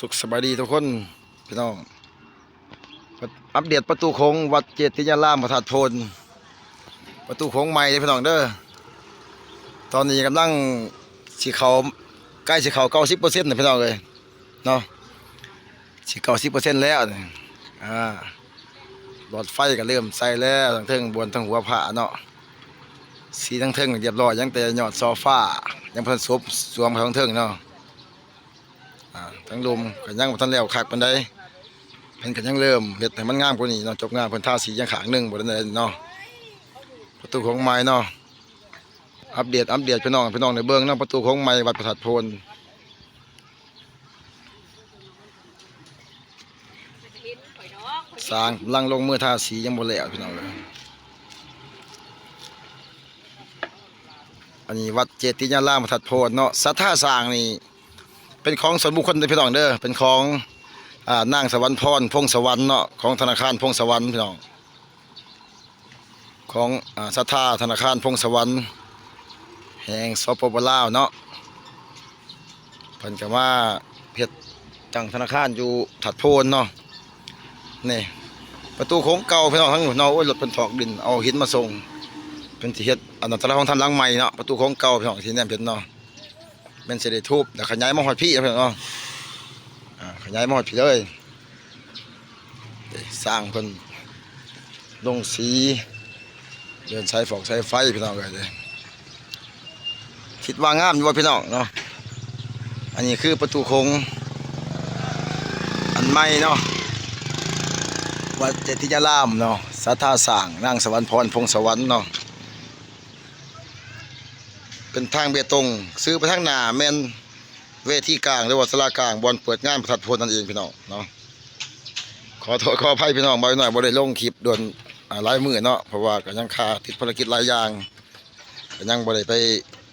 สุขสบายดีทุกคนพี่น้อง อัปเดตประตูโค้งวัดเจติยารามประทัดโพนประตูโค้งใหม่เลยพี่น้องเด้อตอนนี้กำลังสีเขาใกล้สีเขาเก้าสิบเปอร์เซ็นต์นะพี่น้องเลยเนาะสีเก้าสิบเปอร์เซ็นต์แล้วอ่าหลอดไฟก็เริ่มใส่แล้วทั้งเทิงบนทั้งหัวผาเนาะสีทั้งเทิงเรียบร้อยยังแต่ยอดโซฟายังเพิ่นสวมสวมทั้งเทิงเนาะ อ่าทั้งลมก็ยังบ่ทันแล้วคักปานใดเพิ่นก็ยังเริ่มเฮ็ดให้มันงามกว่านี้เนาะจบงานเพิ่นทาสียังขางหนึงบ่ได้เนาะประตูของใหม่เนาะอัปเดตอัปเดตพี่น้องพี่น้องในเบิ่งเนาะประตูของใหม่วัดประทัดโพนสร้างลังลงมือทาสียังบ่แล้วพี่น้องเลยอันนี้วัดเจติยารามประทัดโพนเนาะศรัทธาสร้างนี่ เป็นของส่วนบุคคลเด้อพี่น้องเด้อเป็นของอ่านางสวรรค์พรพงสวรรค์เนาะของธนาคารพงสวรรค์พี่น้องของอ่าศรัทธาธนาคารพงสวรรค์ แห่งสปปลาวเนาะเพิ่นก็มาเพชรจังธนาคารอยู่ถัดโพนเนาะนี่ประตูโค้งเก่าพี่น้องทั้งหมดเนาะโอ้ยรถเพิ่นถอกดินเอาหินมาส่งเพิ่นสิเฮ็ดอันตะละของทำหลังใหม่เนาะประตูโค้งเก่าพี่น้องที่แนมเพชรเนาะ เป็นเสด็จทูบแต่ขยายมาหอดพี่เพื่อนเนาะอ่าขยายมาหอดพี่เลยสร้างเพิ่นลงสี เดินสายฟอกสายไฟพี่น้องเลยเด้อคิดว่างามอยู่ว่าพี่น้องเนาะอันนี้คือประตูโค้งอันใหม่เนาะวัดเจติยารามเนาะสัทธาสางนางสวรรค์พรพงสวรรค์เนาะ เป็นทางเบตง ซื้อไปทางหน้าแมนเวทีกลางหรือว่าสลากลางบอลเปิดงานประทัดโพนนั่นเองพี่น้องเนาะขอโทษขออภัยพี่น้องบ่อยหน่อยบ่ได้ลงคลิปโดนอ่าหลายมือเนาะเพราะว่าก็ยังคาติดภารกิจหลายอย่างก็ยังบ่ได้ไป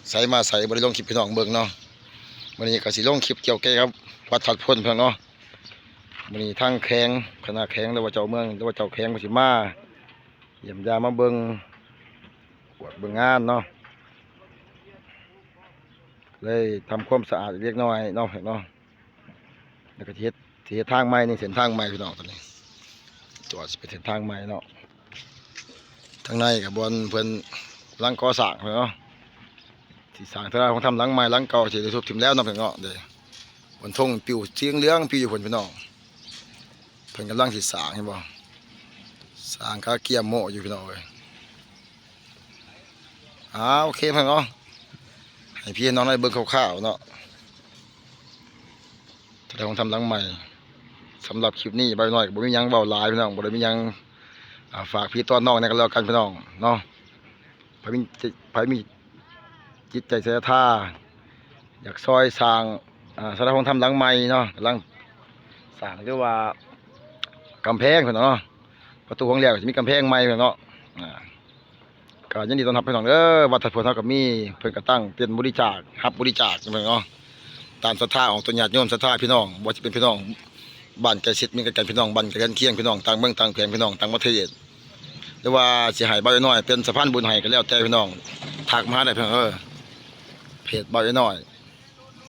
ใส่มาใส่บ่ได้ลงคลิปพี่น้องเบิ่งเนาะวันนี้ก็สิลงคลิปเกี่ยวกับครับวัดทัดโพนพี่น้องเนาะวันนี้ทางแข้งคณะแข้งหรือว่าเจ้าเมืองหรือว่าเจ้าแข้งก็สิมาเยี่ยมยามาเบิ่งกวดเบิ่งงานเนาะ เลยทำความสะอาดเล็กน้อยเนาะเนาะแล้วก็เฮ็ดสิเฮ็ดทางใหม่นี่เส้นทางใหม่พี่น้องตอนนี้จอดสิเป็นเส้นทางใหม่เนาะทางในกับบนเพิ่อนลังก่อสร้างเนาะที่สร้างเท่าไรของทำลังใหม่ลังเก่าสิได้ทุบทิ่มแล้วเนาะพี่น้องเด้บนทงปิวเสียงเหลืองปิวอยู่เพิ่นพี่น้องเพิ่อนกำลังสิสร้างเห็นบ่สร้างคาเกียมโมอยู่พี่น้องเอ้ยอ่าโอเคเพี่น้อง ให้พี่น้องได้เบิ่งคร่าวๆเนาะแสดงว่าทำหลังใหม่สำหรับคลิปนี้ใบน้อยบ่มียังเบาลายพี่น้องบ่ได้มียังฝากพี่ต้อนน้องในกันแล้วกันพี่น้องเนาะไผมีจิตไผมีจิตใจเสียท่าอยากซอยสร้างอ่าสถานทำหลังใหม่เนาะกำลังสร้างเรียกว่ากำแพงพี่น้องเนาะประตูของแล้วจะมีกำแพงใหม่พี่น้องเนาะอ่า ก็ยินดีต้อนรับพี่น้องเด้อวัดถัดพลเท่ากับมีเพิ่นก็ตั้งเตียนบริจาครับบริจาคเพิ่นเนาะตามศรัทธาของตัวญาติโยมศรัทธาพี่น้องบ่จะเป็นพี่น้องบ้านใกล้ชิดมีกันพี่น้องบ้านใกล้เคียงพี่น้องต่างเมืองต่างแผ่นพี่น้องต่างประเทศหรือว่าเสียห้บ่าน้อยเป็นสะพานบุญให้ก็แล้วแต่พี่น้องถักมาได้เพิ่นเออเพจบ่าวน้อย